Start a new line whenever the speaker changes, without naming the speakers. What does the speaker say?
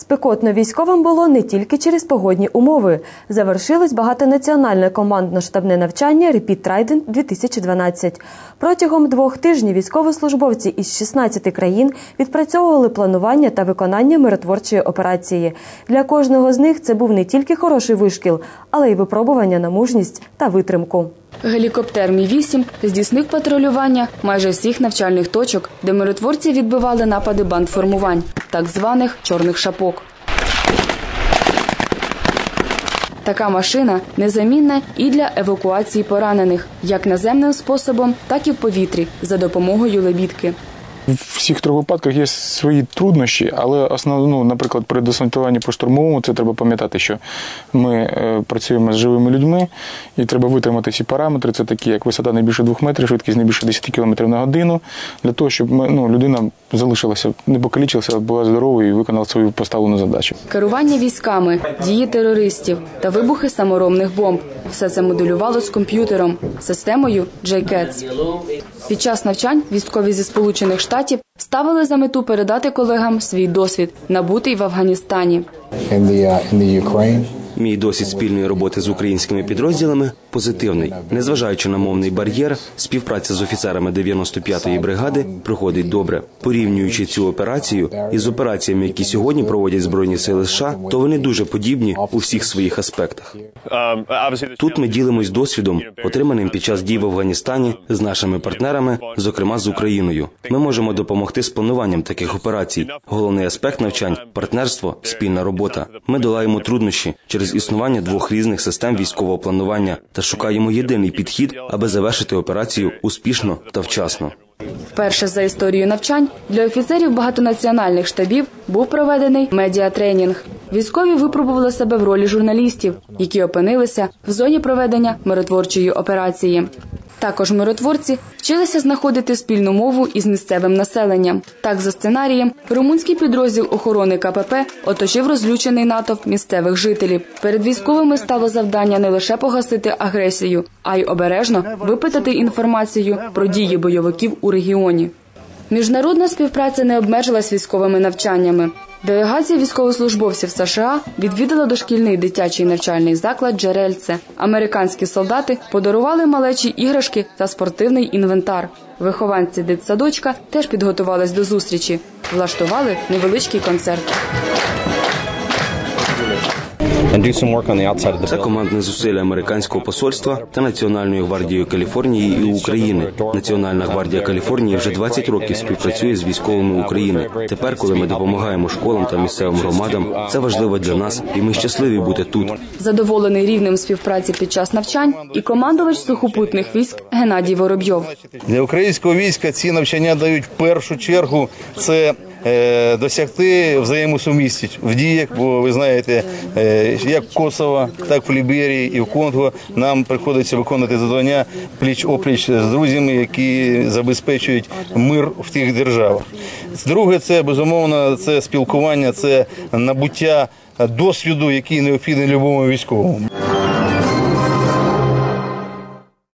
Спекотно військовим було не тільки через погодні умови. Завершилось багатонаціональне командно-штабне навчання Repeat Trident 2012. Протягом двох тижнів військовослужбовці із 16 країн відпрацьовували планування та виконання миротворчої операції. Для кожного з них це був не тільки хороший вишкіл, але й випробування на мужність та витримку. Гелікоптер Мі-8 здійснив патрулювання майже всіх навчальних точок, де миротворці відбивали напади бандформувань, так званих чорних шапок. Така машина незамінна і для евакуації поранених, як наземним способом, так і в повітрі за допомогою лебідки.
В всіх трьох випадках є свої труднощі, але основно, ну, наприклад, при десантуванні по штурмовому це треба пам'ятати, що ми е, працюємо з живими людьми і треба витримати всі параметри. Це такі, як висота не більше 2 метрів, швидкість не більше 10 км на годину, для того, щоб ми, ну, людина залишилася, не покалічилася, була здоровою і виконала свою поставлену задачу.
Керування військами, дії терористів та вибухи саморомних бомб. Все це моделювалось комп'ютером, системою JCATS. Під час навчань військові зі Сполучених Штатів ставили за мету передати колегам свій досвід, набутий в Афганістані.
in the uh, in the Ukraine.
Мій досвід спільної роботи з українськими підрозділами позитивний. Незважаючи на мовний бар'єр, співпраця з офіцерами 95-ї бригади проходить добре. Порівнюючи цю операцію із операціями, які сьогодні проводять збройні сили США, то вони дуже подібні у всіх своїх аспектах. Тут ми ділимось досвідом, отриманим під час дій в Афганістані з нашими партнерами, зокрема з Україною. Ми можемо допомогти з плануванням таких операцій. Головний аспект навчань партнерство, спільна робота. Ми долаємо труднощі через існування двох різних систем військового планування та шукаємо єдиний підхід, аби завершити операцію успішно та вчасно.
Вперше за історію навчань для офіцерів багатонаціональних штабів був проведений медіатренінг. Військові випробували себе в ролі журналістів, які опинилися в зоні проведення миротворчої операції. Також миротворці вчилися знаходити спільну мову із місцевим населенням. Так, за сценарієм, румунський підрозділ охорони КПП оточив розлючений натовп місцевих жителів. Перед військовими стало завдання не лише погасити агресію, а й обережно випитати інформацію про дії бойовиків у регіоні. Міжнародна співпраця не обмежилась військовими навчаннями. Делегація військовослужбовців США відвідала дошкільний дитячий навчальний заклад Джерельце. Американські солдати подарували малечі іграшки та спортивний інвентар. Вихованці дитсадочка теж підготувались до зустрічі, влаштували невеличкий концерт.
Це командне зусилля американського посольства та Національної гвардії Каліфорнії і України. Національна гвардія Каліфорнії вже 20 років співпрацює з військовими України. Тепер, коли ми допомагаємо школам та місцевим громадам, це важливо для нас, і ми щасливі бути тут.
Задоволений рівнем співпраці під час навчань і командувач сухопутних військ Геннадій Воробйов.
Для українського війська ці навчання дають в першу чергу це досягти взаємосумісність в діях, бо ви знаєте, е, як в Косово, так в Ліберії і в Конго нам приходиться виконувати завдання пліч опліч з друзями, які забезпечують мир в тих державах. Друге, це безумовно це спілкування, це набуття досвіду, який необхідний любому військовому.